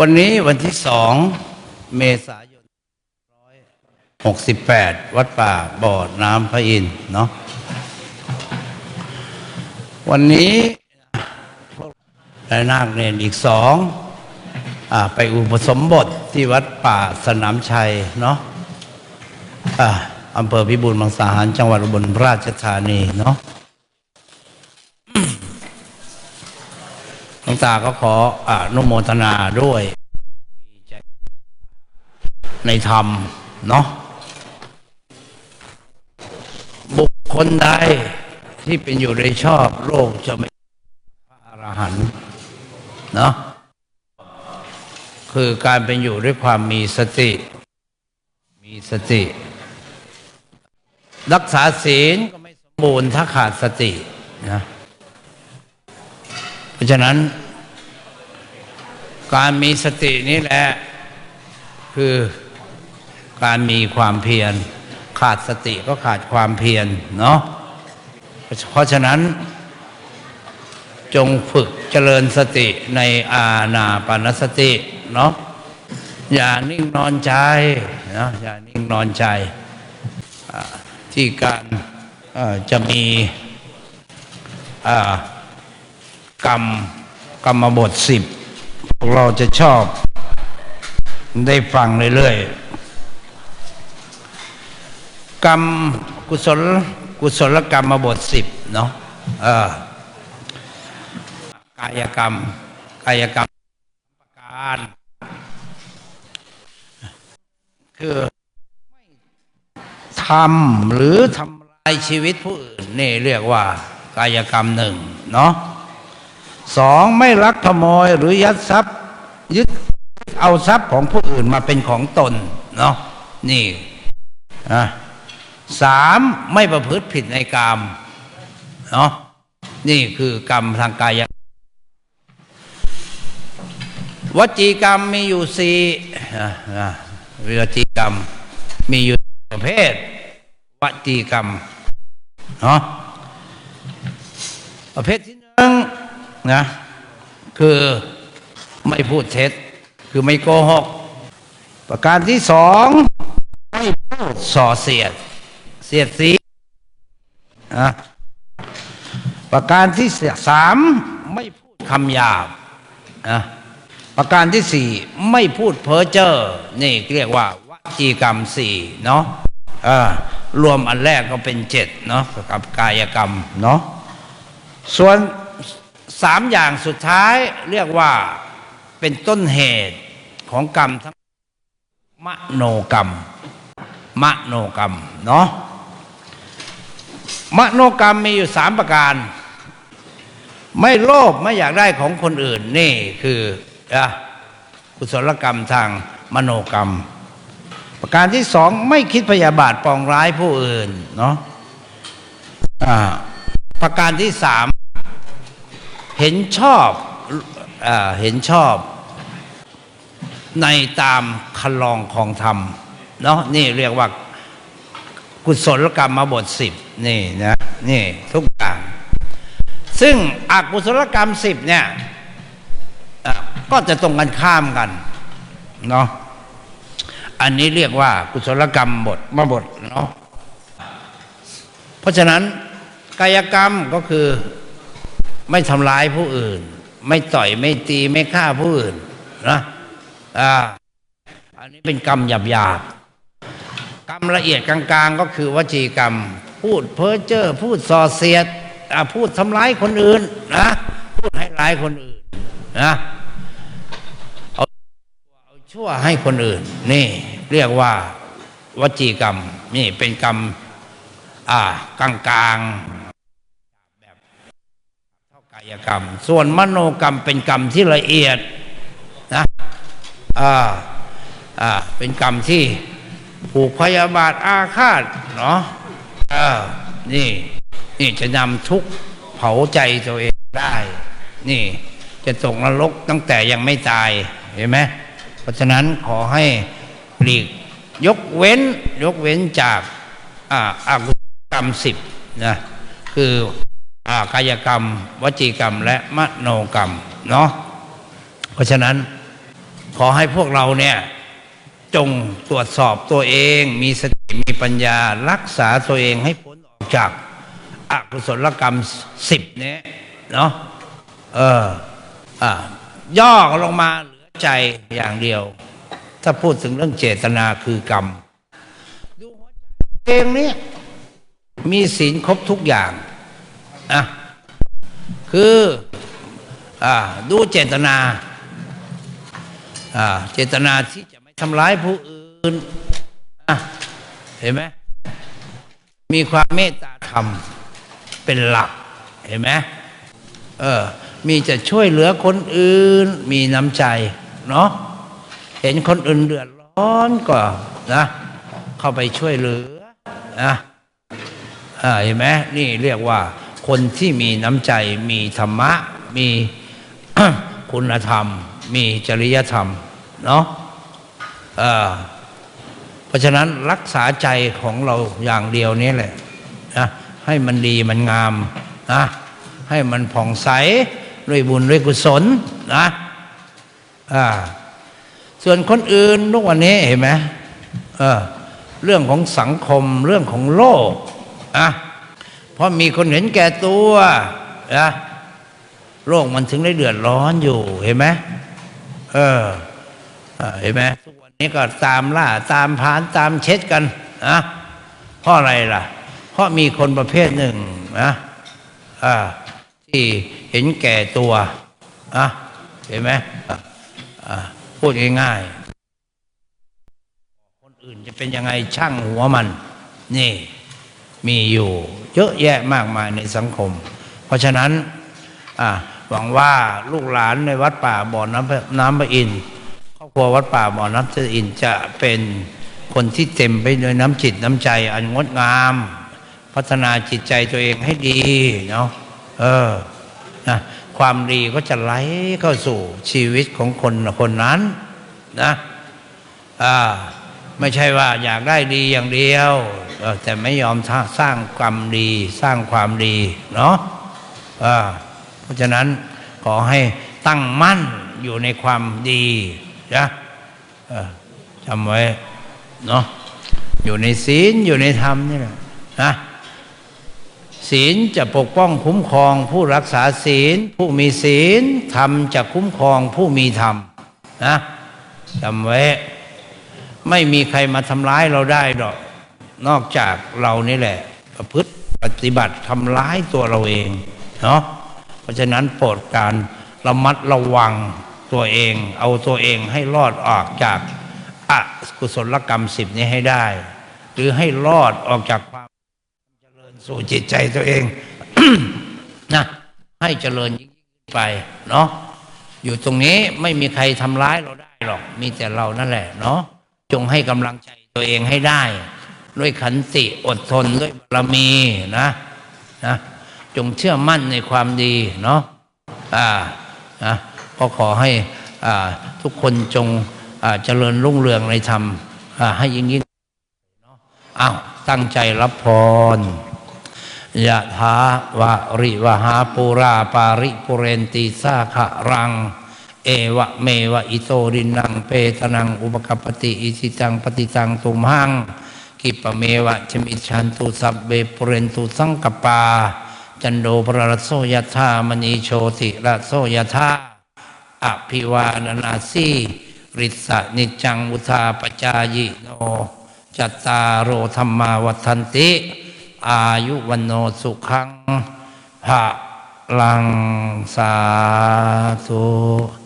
วันนี้วันที่สองเมษายนหกสิบแปดวัดป่าบ่อน้ำพระอินเนาะวันนี้พวกนาคเนนอีกสองอาไปอุปสมบทที่วัดป่าสนามชัยเนาะอ่าอำเภอพิบูลมังสาหารจังหวัดอุบลราชธานีเนาะ หลว งตาก็ขออนุโมทนาด้วยใจในธรรมเนาะบุคคลใดที่เป็นอยู่ในชอบโลกจะไม่พระอรหันต์เนาะคือการเป็นอยู่ด้วยความมีสติ มีสติ รักษาศีลก็ไม่สมบูรณ์ถ้าขาดสตินะเพราะฉะนั้น การมีสตินี่แหละ คือการมีความเพียร ขาดสติก็ขาดความเพียรเนาะเพราะฉะนั้น จงฝึกเจริญสติในอาณาปานสติเนาะอย่านิ่งนอนใจนะอย่านิ่งนอนใจ ที่การจะมีกรรมกรรมบทสิบ วกเราจะชอบ ได้ฟังเรื่อยๆ กรรมกุศล กุศลกรรมมาบทสิบเนาะเออกายกรรม กายกรรมประการ คือไม่ทำหรือทำลายชีวิตผู้อื่น นี่เรียกว่ากายกรรมหนึ่งเนาะ สองไม่ลักขโมยหรือยัดทรัพย์ยึดเอาทรัพย์ของผู้อื่นมาเป็นของตนเนาะนี่อะสามไม่ประพฤติผิดในกามเนาะนี่คือกรรมทางกายวจีกรรมมีอยู่สี่อะอะวจีกรรม มีอยู่ประเภทวจีกรรมเนาะประเภทที่ นะ คือไม่พูดเท็จ คือไม่โกหก ประการที่สองไม่พูดส่อเสียด เสียดสีนะประการที่สามไม่พูดคำหยาบนะประการที่สี่ไม่พูดเพ้อเจ้อนี่เรียกว่าวจีกรรมสี่เนาะรวมอันแรกก็เป็นเจ็ดเนาะกับกายกรรมเนาะส่วน สามอย่างสุดท้ายเรียกว่าเป็นต้นเหตุของกรรมทั้งมโนกรรม มโนกรรมเนาะมโนกรรมมีอยู่สามประการ ไม่โลภไม่อยากได้ของคนอื่น นี่คืออะกุศลกรรมทางมโนกรรม ประการที่สองไม่คิดพยาบาทปองร้ายผู้อื่นเนาะอ่าประการที่สาม เห็นชอบอเห็นชอบในตามคันลองของธรรมเนาะนี่เรียกว่ากุศลกรรมมาบทสิบนี่นะนี่ทุกอย่าง ซึ่งอกุศลกรรมสิบเนี่ยก็จะตรงกันข้ามกันเนาะอันนี้เรียกว่ากุศลกรรมบทมาบทเนาะเพราะฉะนั้นกายกรรมก็คือ ไม่ทำร้ายผู้อื่น ไม่ต่อยไม่ตีไม่ฆ่าผู้อื่นนะอ่าอันนี้เป็นกรรมหยาบหยาบๆกรรมละเอียดกลางๆ ก็คือวจีกรรม พูดเพ้อเจ้อพูดส่อเสียดพูดทำร้ายคนอื่นนะพูดให้ร้ายคนอื่นนะเอาเอาชั่วให้คนอื่น นี่ เรียกว่าวจีกรรม นี่เป็นกรรม อ่ากลางๆายกรรม ส่วนมโนกรรมเป็นกรรมที่ละเอียดนะอ่าอ่าเป็นกรรมที่ผูกพยาบาทอาฆาตเนาะอ่านี่นี่จะนำทุกเผาใจตัวเองได้ นี่จะตกนรกตั้งแต่ยังไม่ตายเห็นไหมเพราะฉะนั้นขอให้หลีกยกเว้นยกเว้นจากอ่าอากุศลกรรมสิบนะคือ กายกรรม วจีกรรม และมโนกรรมเนาะเพราะฉะนั้นขอให้พวกเราเนี่ยจงตรวจสอบตัวเอง มีสติมีปัญญารักษาตัวเองให้พ้นออกจากอกุศลกรรมสิบเนี้ยเนาะเอออะย่อลงมาเหลือใจอย่างเดียว ถ้าพูดถึงเรื่องเจตนาคือกรรมดูหัวใจเองเนี่ยมีศีลครบทุกอย่าง อะคืออ่าดูเจตนาอ่าเจตนาที่จะไม่ทำร้ายผู้อื่นอะเห็นไหมมีความเมตตาธรรมเป็นหลัก เห็นไหมเออมีจะช่วยเหลือคนอื่น มีน้ำใจเนาะเห็นคนอื่นเดือดร้อนก็นะ เข้าไปช่วยเหลือนะอ่าเห็นไหมนี่เรียกว่า คนที่มีน้ำใจ มีธรรมะ มีคุณธรรม มีจริยธรรม เนาะเพราะฉะนั้นรักษาใจของเราอย่างเดียวนี้แหละนะให้มันดีมันงามนะให้มันผ่องใสด้วยบุญด้วยกุศลนะอ่าส่วนคนอื่นทุกวันนี้เห็นไหมเออเรื่องของสังคมเรื่องของโลกอะ เพราะมีคนเห็นแก่ตัวนะโลกมันถึงได้เดือดร้อนอยู่เห็นไหมเออเออเห็นไหมทุกวันนี้ก็ตามล่าตามพานตามเช็ดกันนะเพราะอะไรล่ะ เพราะมีคนประเภทหนึ่งนะอ่าที่เห็นแก่ตัวอะเห็นไหมพูดง่ายๆคนอื่นจะเป็นยังไงช่างหัวมัน นี่มีอยู่ เยอะแยะมากมายในสังคม เพราะฉะนั้นหวังว่าลูกหลานในวัดป่าบ่อน้ำน้ำพระอินทร์ครอบครัววัดป่าบ่อน้ำพระอินทร์จะเป็นคนที่เต็มไปด้วยน้ำจิตน้ำใจ อันงดงาม พัฒนาจิตใจตัวเองให้ดีเนาะเออนะความดีก็จะไหลเข้าสู่ชีวิตของคนคนนั้นนะอ่า ไม่ใช่ว่าอยากได้ดีอย่างเดียว แต่ไม่ยอมสร้างกรรมดีสร้างความดีเนาะเพราะฉะนั้นขอให้ตั้งมั่นอยู่ในความดีนะจำไว้เนาะอยู่ในศีลอยู่ในธรรมนี่แหละนะศีลจะปกป้องคุ้มครองผู้รักษาศีล ผู้มีศีลธรรมจะคุ้มครองผู้มีธรรมนะจำไว้ ไม่มีใครมาทำร้ายเราได้หรอก นอกจากเรานี่แหละ ประพฤติปฏิบัติทำร้ายตัวเราเองเนาะเพราะฉะนั้นโปรดการระมัดระวังตัวเอง เอาตัวเองให้รอดออกจากอกุศลกรรมสิบนี้ให้ได้ หรือให้รอดออกจากความเจริญสู่จิตใจตัวเองนะให้เจริญยิ่งไปเนาะอยู่ตรงนี้ไม่มีใครทำร้ายเราได้หรอก มีแต่เรานั่นแหละเนาะ จงให้กำลังใจตัวเองให้ได้ ด้วยขันติอดทนด้วยบารมีนะนะจงเชื่อมั่นในความดีเนาะอ่านะก็ขอให้อ่าทุกคนจงอ่าเจริญรุ่งเรืองในธรรมอ่าให้ยิ่งยิ่งอ้าวตั้งใจรับพรยะถาวะริวหาปูราปาริปุเรนติสาขะรัง เอวะเมวะอิโตดินังเปตนังอุปกปปติอิสิตังปฏิตังตุมหังกิปะเมวะชมิชันตุสัพเบปุเรนตุสังกปา จันโดปรรโสยธามณีโชติระโสยธาอภิวานานาสีริสะนิจังอุทาปจายโน จัตตารโอธรรมาวัฏันติ อายุวันโนสุขังภะลังสาธุ